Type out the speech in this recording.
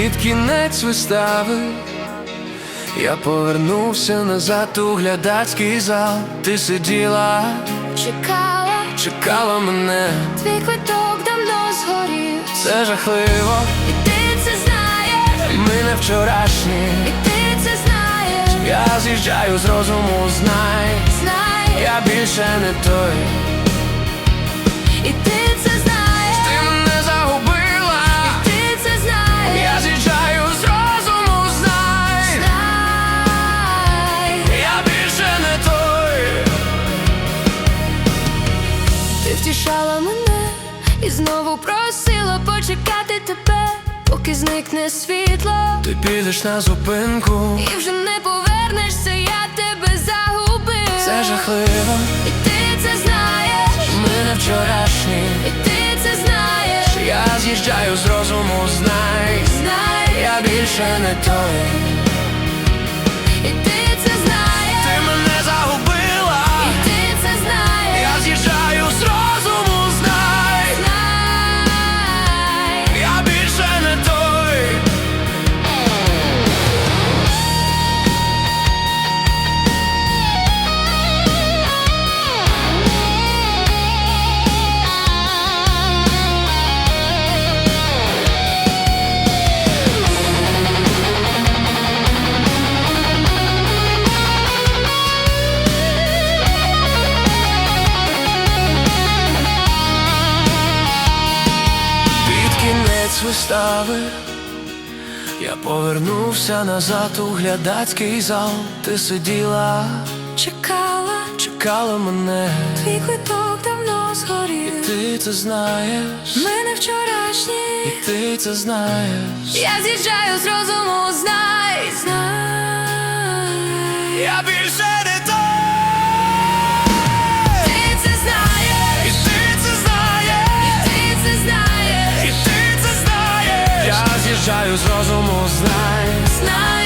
кінець вистави. Я повернувся назад у глядацький зал. Ти сиділа, Чекала, чекала мене. твій квиток давно згорів. Це жахливо, І ти це знаєш, ми не вчорашні. і ти це знаєш, Я з'їжджаю з розуму, знай, знаєш, я більше не той. і ти і знову просила почекати тебе, поки зникне світло, Ти підеш на зупинку, і вже не повернешся, я тебе загубив. це жахливо, І ти це знаєш, ми не вчорашні. і ти це знаєш, Я з'їжджаю з розуму, знай, знай, я більше не той. і ти вистави я повернувся назад у глядацький зал. Ти сиділа, Чекала, чекала мене, твій квиток давно згорів. ти це знаєш, Ми не вчорашні. і ти це знаєш. Я з'їжджаю з розуму, знай, знай. Я більше втрачаю з розуму знай. знай.